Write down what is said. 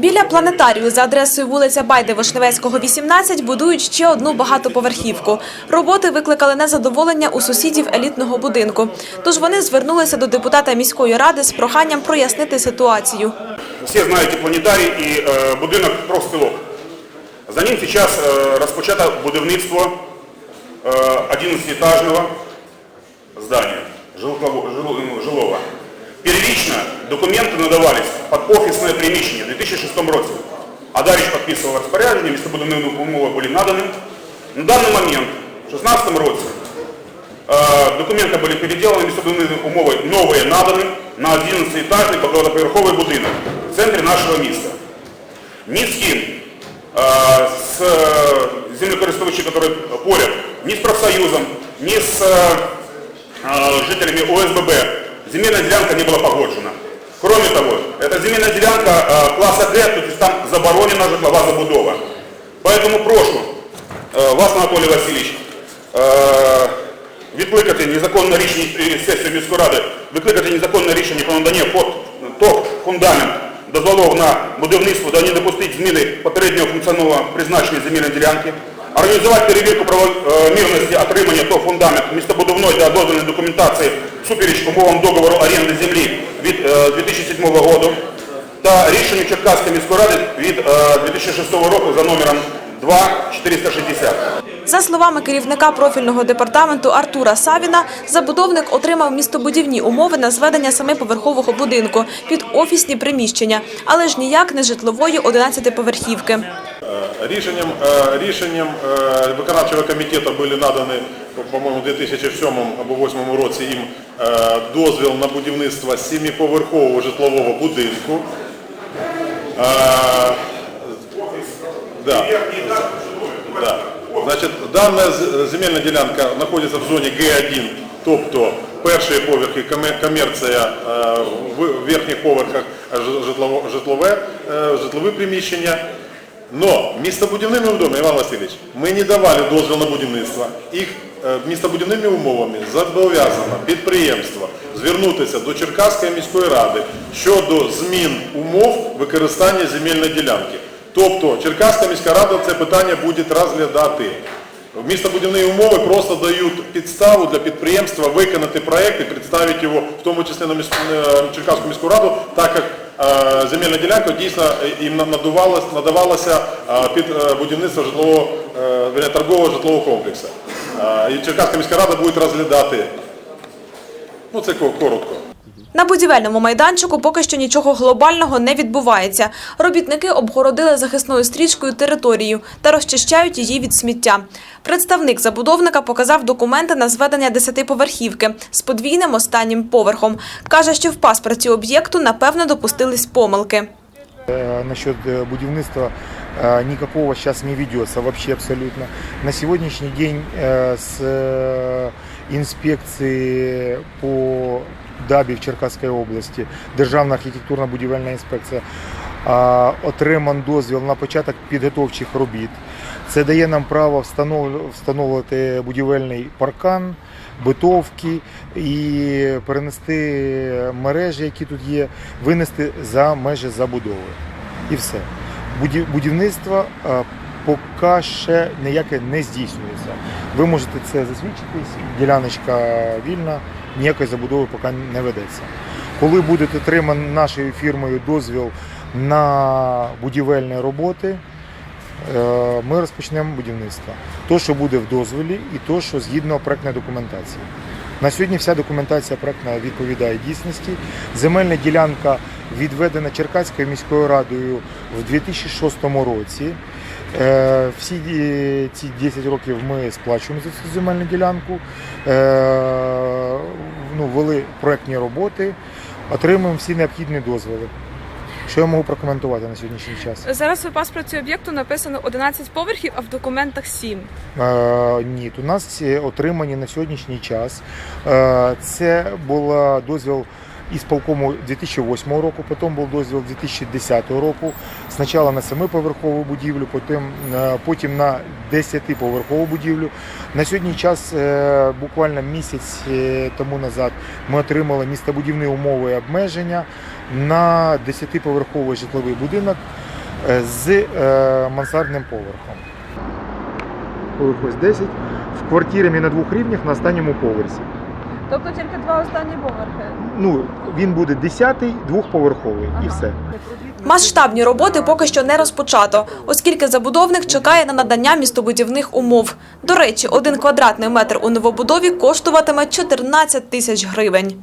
Біля планетарію за адресою вулиця Байде-Вишневецького, 18 будують ще одну багатоповерхівку. Роботи викликали незадоволення у сусідів елітного будинку. Тож вони звернулися до депутата міської ради з проханням прояснити ситуацію. Все знаете планетарій і е, будинок профспілок. За ним зараз е, розпочато будівництво е, 11-етажного здання жилого. Первично документи надавались під офісне приміщення у 2006 році. Адаріч підписував розпорядження, містобудівні умови були надані. На даний момент, в 2016 році, Э, Документы были переделаны, містобудівні умови новые наданы на 11-этажный багатоповерховий будинок в центрі нашого міста. Ні з ким, э, з э, землекористувачі, які поряд, ні з профсоюзом, ні з э, э, жителями ОСББ земельна ділянка не була погоджена. Кроме того, эта земельная делянка э, класса Д, то есть там заборонена житлова забудова. Поэтому прошу э, вас, Анатолий Васильевич, э, відкликати незаконне рішення е, сесію міської ради, відкликати незаконне рішення про надання фот, ТОК фундамент дозволов на будівництво та не допустити зміни попереднього функціонального призначення земельної ділянки, організувати перевірку правомірності отримання ТОК фундамент містобудівної та дозвільної документації супереч умовам договору оренди землі від е, 2007 року та рішенню Черкаської міської ради від е, 2006 року за номером 2460. За словами керівника профільного департаменту Артура Савіна, забудовник отримав містобудівні умови на зведення семиповерхового будинку під офісні приміщення, але ж ніяк не житлової 11-поверхівки. Рішенням, е, рішенням е, виконавчого комітету були надані, по-моєму, у 2007 або 2008 році їм е, дозвіл на будівництво сімиповерхового житлового будинку. Е, Да. Да. Значить, дана з- земельна ділянка знаходиться в зоні Г1, тобто перші поверхи коме- комерція, е, в верхніх поверхах житлове, житлові приміщення. Но містобудівними умовами, Іван Васильович, ми не давали дозвіл на будівництво. Їх містобудівними умовами зобов'язано підприємство звернутися до Черкаської міської ради щодо змін умов використання земельної ділянки. Тобто Черкаська міська рада це питання буде розглядати. Містобудівні умови просто дають підставу для підприємства виконати проект і представити його, в тому числі на міс- е, Черкаську міську раду, так як е, земельна ділянка дійсно е, їм надавалася, е, під е, будівництво житлового, е, торгового житлового комплексу. Е, І Черкаська міська рада буде розглядати. Ну це ко- коротко. На будівельному майданчику поки що нічого глобального не відбувається. Робітники обгородили захисною стрічкою територію та розчищають її від сміття. Представник забудовника показав документи на зведення десятиповерхівки з подвійним останнім поверхом. Каже, що в паспорті об'єкту напевно допустились помилки. Э, Насчет э, будівництва э, никакого сейчас не ведется вообще абсолютно. На сегодняшний день э, с э, інспекції по ДАБі в Черкаській області, Державна архітектурно-будівельна інспекція, отриман дозвіл на початок підготовчих робіт. Це дає нам право встанов- встановлювати будівельний паркан, битовки і перенести мережі, які тут є, винести за межі забудови. І все. Будів- Будівництво е, поки ще ніяке не здійснюється. Ви можете це засвідчитись, діляночка вільна, ніякої забудови поки не ведеться. Коли буде отриманий нашою фірмою дозвіл на будівельні роботи, е, ми розпочнемо будівництво. То, що буде в дозволі, і то, що згідно проектної документації. На сьогодні вся документація проектна відповідає дійсності. Земельна ділянка відведена Черкаською міською радою в 2006 році. Е, Всі ці 10 років ми сплачуємо за цю земельну ділянку, Е, ну, вели проектні роботи, отримуємо всі необхідні дозволи. Що я можу прокоментувати на сьогоднішній час? Зараз у паспорті об'єкту написано 11 поверхів, а в документах 7. Е, ні, у нас отримані на сьогоднішній час. Е, це був дозвіл із полкому 2008 року, потім був дозвіл 2010 року. Спочатку на 7-поверхову будівлю, потім, е, потім на 10-поверхову будівлю. На сьогодні час, е, буквально місяць е, тому назад, ми отримали містобудівні умови і обмеження на 10-поверховий житловий будинок е, з е, мансардним поверхом. Поверх ось 10. В квартирами на двох рівнях на останньому поверсі. Тобто тільки два останні поверхи. Ну, він буде 10-й, двохповерховий і все. Масштабні роботи поки що не розпочато, оскільки забудовник чекає на надання містобудівних умов. До речі, один квадратний метр у новобудові коштуватиме 14 тисяч гривень.